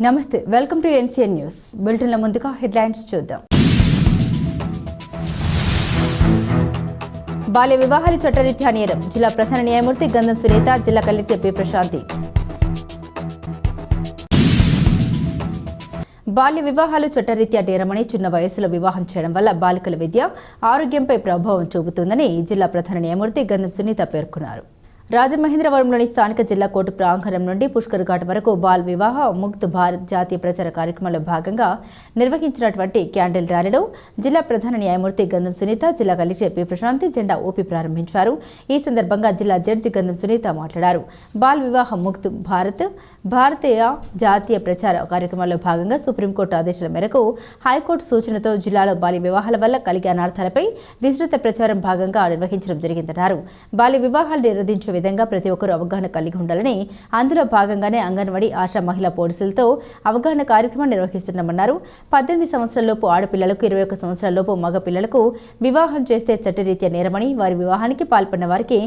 నమస్తే welcome to NCN news. బులెటిన్ల ముందుగా హెడ్లైన్స్ చూద్దాం. బాల్య వివాహాలు చట్టరీత్యా నేరం. జిల్లా ప్రధాన న్యాయమూర్తి గంధం సునీత జిల్లా కలెక్టర్ పి ప్రశాంతి. బాల్య వివాహాలు చట్టరీత్యా నేరమని చిన్న వయసులో వివాహం చేయడం వల్ల బాలికల విద్య ఆరోగ్యంపై ప్రభావం చూపుతుందని జిల్లా ప్రధాన న్యాయమూర్తి గంధం సునీత పేర్కొన్నారు. రాజమహేంద్రవరంలోని స్థానిక జిల్లా కోర్టు ప్రాంగణం నుండి పుష్కర్ ఘాట్ వరకు బాల్ వివాహ ముక్త్ భారత్ జాతీయ ప్రచార కార్యక్రమంలో భాగంగా నిర్వహించినటువంటి క్యాండిల్ ర్యాలీలో జిల్లా ప్రధాన న్యాయమూర్తి గంధం సునీత జిల్లా కలెక్టర్ పి ప్రశాంతి జెండా ఊపి ప్రారంభించారు. ఈ సందర్భంగా జిల్లా జడ్జి గంధం సునీత మాట్లాడారు. బాల్ వివాహ ముక్త్ భారత్ భారతీయ జాతీయ ప్రచార కార్యక్రమంలో భాగంగా సుప్రీంకోర్టు ఆదేశాల మేరకు హైకోర్టు సూచనతో జిల్లాలో బాల్య వివాహాల వల్ల కలిగే అనార్థాలపై విస్తృత ప్రచారం భాగంగా నిర్వహించడం జరిగిందన్నారు. బాల్య వివాహాలు నిరోధించే విధంగా ప్రతి ఒక్కరూ అవగాహన కలిగి ఉండాలని అందులో భాగంగానే అంగన్వాడీ ఆశా మహిళా పోలీసులతో అవగాహన కార్యక్రమం నిర్వహిస్తున్నామన్నారు. పద్దెనిమిది సంవత్సరాలలోపు ఆడపిల్లలకు ఇరవై ఒక్క సంవత్సరాలలోపు మగ పిల్లలకు వివాహం చేస్తే చట్టరీత్యా నేరమని వారి వివాహానికి పాల్పడిన వారికి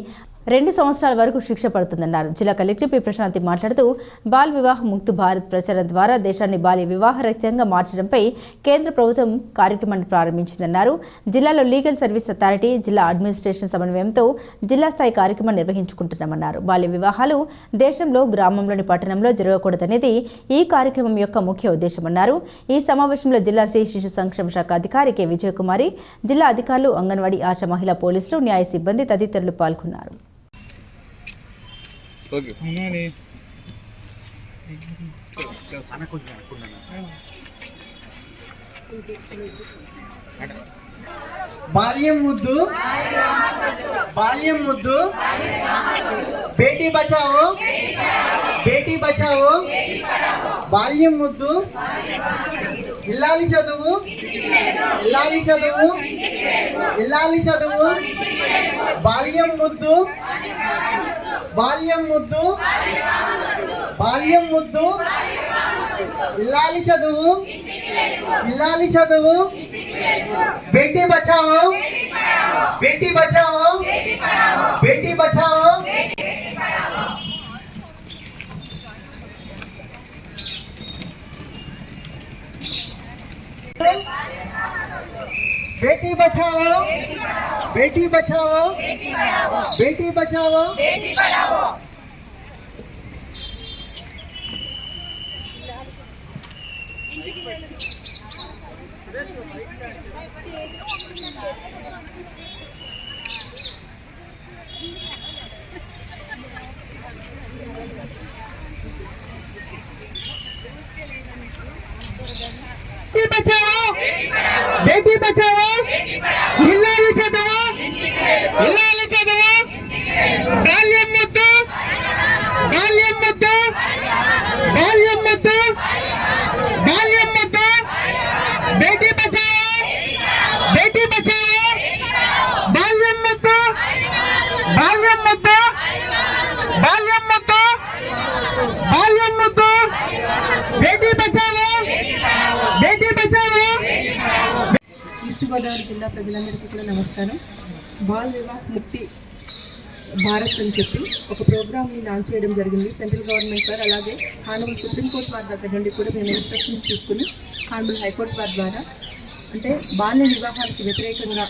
రెండు సంవత్సరాల వరకు శిక్ష పడుతుందన్నారు. జిల్లా కలెక్టర్ పి. ప్రశాంతి మాట్లాడుతూ బాల్ వివాహ ముక్తు భారత్ ప్రచారం ద్వారా దేశాన్ని బాల్య వివాహ రహితంగా మార్చడంపై కేంద్ర ప్రభుత్వం కార్యక్రమాన్ని ప్రారంభించిందన్నారు. జిల్లాలో లీగల్ సర్వీస్ అథారిటీ జిల్లా అడ్మినిస్ట్రేషన్ సమన్వయంతో జిల్లా స్థాయి కార్యక్రమం నిర్వహించుకుంటున్నామన్నారు. బాల్య వివాహాలు దేశంలో గ్రామంలోని పట్టణంలో జరగకూడదనేది ఈ కార్యక్రమం యొక్క ముఖ్య ఉద్దేశమన్నారు. ఈ సమావేశంలో జిల్లా స్త్రీ శిశు సంక్షేమ శాఖ అధికారి కె. విజయకుమారి జిల్లా అధికారులు అంగన్వాడీ ఆశా మహిళా పోలీసులు న్యాయ సిబ్బంది తదితరులు పాల్గొన్నారు. ఓకే అవునండి బాల్యం ముద్దు. బాల్యం ముద్దు. బేటీ బచావో. బేటీ బచావో. బాల్యం ముద్దు. ఇల్లాలి చదువు. ఇల్లాలి చదువు. ఇల్లాలి చదువు. బాల్యం ముద్దు. బాల్యం ముద్దు బాల్యం ముద్దు ఇల్లాలి చదువు ఇల్లాలి చదువు బేటీ బచావో బేటీ బచావో బేటీ బచావో बेटी बचाओ। बेटी बचाओ। बेटी बचाओ। बेटी बचाओ बेटी ఈస్ట్ గోదావరి జిల్లా ప్రజలందరికీ కూడా నమస్కారం. బాల్ వివాహ్ ముక్తి భారత్ అని చెప్పి ఒక ప్రోగ్రామ్ని లాంచ్ చేయడం జరిగింది. సెంట్రల్ గవర్నమెంట్ వారు అలాగే హానబుల్ సుప్రీంకోర్టు వారి దగ్గర నుండి కూడా మేము ఇన్స్ట్రక్షన్స్ తీసుకుని హానబుల్ హైకోర్టు వారి ద్వారా అంటే బాల్య వివాహానికి వ్యతిరేకంగా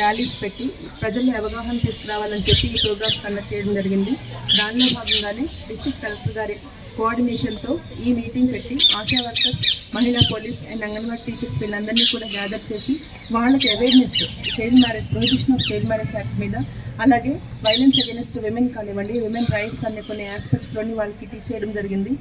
ర్యాలీస్ పెట్టి ప్రజల్ని అవగాహన తీసుకురావాలని చెప్పి ఈ ప్రోగ్రామ్స్ కండక్ట్ చేయడం జరిగింది. దానిలో భాగంగానే డిస్ట్రిక్ట్ కలెక్టర్ గారి కోఆర్డినేషన్తో ఈ మీటింగ్ పెట్టి ఆశా వర్కర్స్ మహిళా పోలీస్ అండ్ అంగన్వాడీ టీచర్స్ వీళ్ళందరినీ కూడా గ్యాదర్ చేసి వాళ్ళకి awareness child marriage prohibition of child marriage act మీద అలాగే వైలెన్స్ అగేనెస్ట్ విమెన్ కానివ్వండి విమెన్ రైట్స్ అనే కొన్ని ఆస్పెక్ట్స్లోని వాళ్ళకి టీచ్ చేయడం జరిగింది.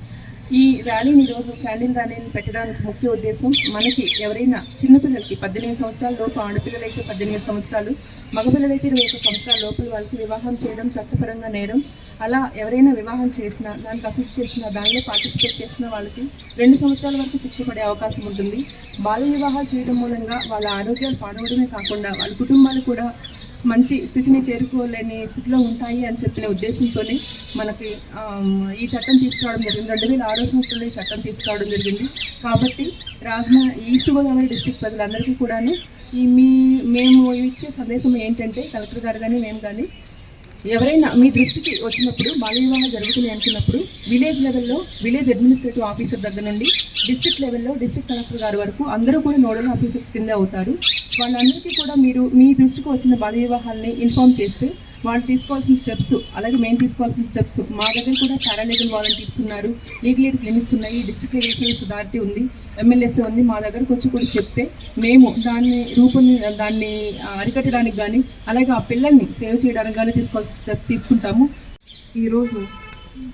ఈ ర్యాలీని ఈరోజు క్యాండిల్ ర్యాలీని పెట్టడానికి ముఖ్య ఉద్దేశం మనకి ఎవరైనా చిన్నపిల్లలకి పద్దెనిమిది సంవత్సరాల లోపు ఆడపిల్లలైతే పద్దెనిమిది సంవత్సరాలు మగపిల్లలైతే ఇరవై ఒక సంవత్సరాల లోపల వాళ్ళకి వివాహం చేయడం చట్టపరంగా నేరం అలా ఎవరైనా వివాహం చేసినా దానికి అసిస్ట్ చేసిన దానిలో పార్టిసిపేట్ చేసిన వాళ్ళకి రెండు సంవత్సరాల వరకు శిక్ష పడే అవకాశం ఉంటుంది. బాల్య వివాహాలు చేయడం మూలంగా వాళ్ళ ఆరోగ్యాలు పాడవడమే కాకుండా వాళ్ళ కుటుంబాలు కూడా మంచి స్థితిని చేరుకోలేని స్థితిలో ఉంటాయి అని చెప్పిన ఉద్దేశంతోనే మనకి ఈ చట్టం తీసుకురావడం జరిగింది. రెండు వేల ఆరో సంవత్సరంలో ఈ చట్టం తీసుకురావడం జరిగింది. కాబట్టి రాజమ ఈస్ట్ గోదావరి డిస్ట్రిక్ట్ ప్రజలందరికీ కూడాను ఈ మీ మేము ఇచ్చే సందేశం ఏంటంటే కలెక్టర్ గారు కానీ మేము కానీ ఎవరైనా మీ దృష్టికి వచ్చినప్పుడు బాల్య వివాహం జరుగుతున్నాయి అనుకున్నప్పుడు విలేజ్ లెవెల్లో విలేజ్ అడ్మినిస్ట్రేటివ్ ఆఫీసర్ దగ్గర నుండి డిస్ట్రిక్ట్ లెవెల్లో డిస్ట్రిక్ట్ కలెక్టర్ గారి వరకు అందరూ కూడా నోడల్ ఆఫీసర్స్ కింద అవుతారు. వాళ్ళందరికీ కూడా మీరు మీ దృష్టికి వచ్చిన బాల్య వివాహాలని ఇన్ఫామ్ చేస్తే వాళ్ళు తీసుకోవాల్సిన స్టెప్స్ అలాగే మేము తీసుకోవాల్సిన స్టెప్స్ మా దగ్గర కూడా పారాలీగల్ వాలంటీర్స్ ఉన్నారు. లీగల్ ఎయిడ్ క్లినిక్స్ ఉన్నాయి. డిస్ట్రిక్ట్ లెవెల్ అథారిటీ ఉంది. ఎమ్మెల్యేసీ ఉంది. మా దగ్గరకు వచ్చి కూడా చెప్తే మేము దాన్ని రూపొంది దాన్ని అరికట్టడానికి కానీ అలాగే ఆ పిల్లల్ని సేవ్ చేయడానికి కానీ తీసుకోవాల్సిన స్టెప్ తీసుకుంటాము. ఈరోజు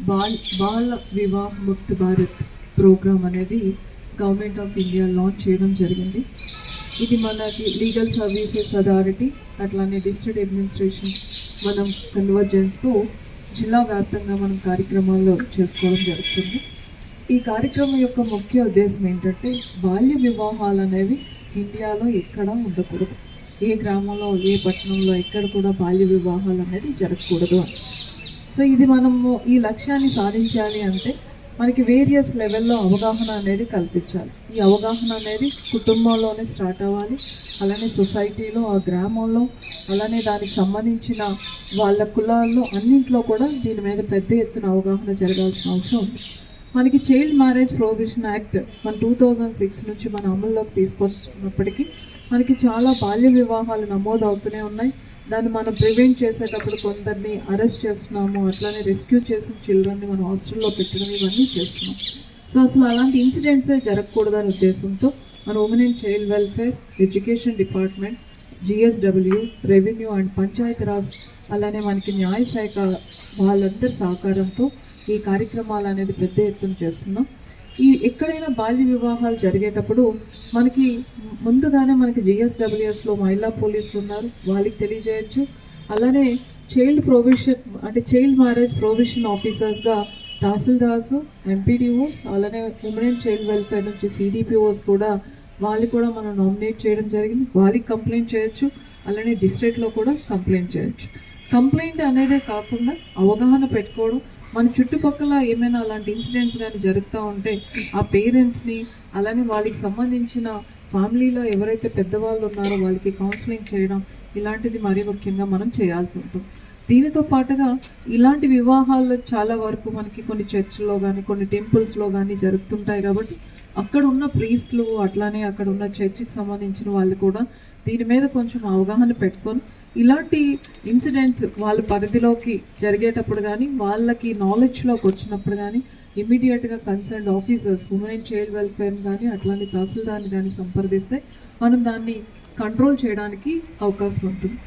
బాల్ బాల వివాహ ముక్త్ భారత్ ప్రోగ్రామ్ అనేది గవర్నమెంట్ ఆఫ్ ఇండియా లాంచ్ చేయడం జరిగింది. ఇది మనకి లీగల్ సర్వీసెస్ అథారిటీ అట్లానే డిస్ట్రిక్ట్ అడ్మినిస్ట్రేషన్ మనం కన్వర్జెన్స్తో జిల్లా వ్యాప్తంగా మనం కార్యక్రమాల్లో చేసుకోవడం జరుగుతుంది. ఈ కార్యక్రమం యొక్క ముఖ్య ఉద్దేశం ఏంటంటే బాల్య వివాహాలు అనేవి ఇండియాలో ఎక్కడా ఉండకూడదు. ఏ గ్రామంలో ఏ పట్టణంలో ఎక్కడ కూడా బాల్య వివాహాలు అనేది జరగకూడదు అని. సో ఇది మనము ఈ లక్ష్యాన్ని సాధించాలి అంటే మనకి వేరియస్ లెవెల్లో అవగాహన అనేది కల్పించాలి. ఈ అవగాహన అనేది కుటుంబంలోనే స్టార్ట్ అవ్వాలి. అలానే సొసైటీలో ఆ గ్రామంలో అలానే దానికి సంబంధించిన వాళ్ళ కులాల్లో అన్నింట్లో కూడా దీని మీద పెద్ద ఎత్తున అవగాహన జరగాల్సిన అవసరం ఉంది. మనకి చైల్డ్ మ్యారేజ్ ప్రొహిబిషన్ యాక్ట్ మన టూ థౌజండ్ సిక్స్ నుంచి మన అమల్లోకి తీసుకొస్తున్నప్పటికీ మనకి చాలా బాల్య వివాహాలు నమోదు అవుతూనే ఉన్నాయి. దాన్ని మనం ప్రివెంట్ చేసేటప్పుడు కొందరిని అరెస్ట్ చేస్తున్నాము అట్లానే రెస్క్యూ చేసిన చిల్డ్రన్ని మనం హాస్టల్లో పెట్టడం ఇవన్నీ చేస్తున్నాం. సో అసలు అలాంటి ఇన్సిడెంట్సే జరగకూడదనే ఉద్దేశంతో మన women and child welfare education department GSW revenue and Panchayati Raj అలానే మనకి న్యాయ శాఖ వాళ్ళందరి సహకారంతో ఈ కార్యక్రమాలు అనేది పెద్ద ఎత్తున చేస్తున్నాం. ఈ ఎక్కడైనా బాల్య వివాహాలు జరిగేటప్పుడు మనకి ముందుగానే మనకి జిఎస్డబ్ల్యూఎస్లో మహిళా పోలీసులు ఉన్నారు. వాళ్ళకి తెలియజేయచ్చు. అలానే చైల్డ్ ప్రొవిషన్ అంటే చైల్డ్ మ్యారేజ్ ప్రొవిషన్ ఆఫీసర్స్గా తహసీల్దార్స్ ఎంపీడీఓస్ అలానే ఉమెన్ అండ్ చైల్డ్ వెల్ఫేర్ నుంచి సిడిపిఓస్ కూడా వాళ్ళు కూడా మనం నామినేట్ చేయడం జరిగింది. వాళ్ళకి కంప్లైంట్ చేయొచ్చు. అలానే డిస్ట్రిక్ట్లో కూడా కంప్లైంట్ చేయొచ్చు. కంప్లైంట్ అనేదే కాకుండా అవగాహన పెట్టుకోవడం. మన చుట్టుపక్కల ఏమైనా అలాంటి ఇన్సిడెంట్స్ కానీ జరుగుతూ ఉంటే ఆ పేరెంట్స్ని అలానే వాళ్ళకి సంబంధించిన ఫ్యామిలీలో ఎవరైతే పెద్దవాళ్ళు ఉన్నారో వాళ్ళకి కౌన్సిలింగ్ చేయడం ఇలాంటిది మరీ ముఖ్యంగా మనం చేయాల్సి ఉంటుంది. దీనితో పాటుగా ఇలాంటి వివాహాల్లో చాలా వరకు మనకి కొన్ని చర్చ్లో కానీ కొన్ని టెంపుల్స్లో కానీ జరుగుతుంటాయి కాబట్టి అక్కడ ఉన్న ప్రీస్ట్లు అట్లానే అక్కడ ఉన్న చర్చికి సంబంధించిన వాళ్ళు కూడా దీని మీద కొంచెం అవగాహన పెట్టుకొని ఇలాంటి ఇన్సిడెంట్స్ వాళ్ళ పరిధిలోకి జరిగేటప్పుడు కానీ వాళ్ళకి నాలెడ్జ్లోకి వచ్చినప్పుడు కానీ ఇమీడియట్గా concern officers women and child welfare కానీ అట్లాంటి తహసీల్దార్ని కానీ సంప్రదిస్తే మనం దాన్ని కంట్రోల్ చేయడానికి అవకాశం ఉంటుంది.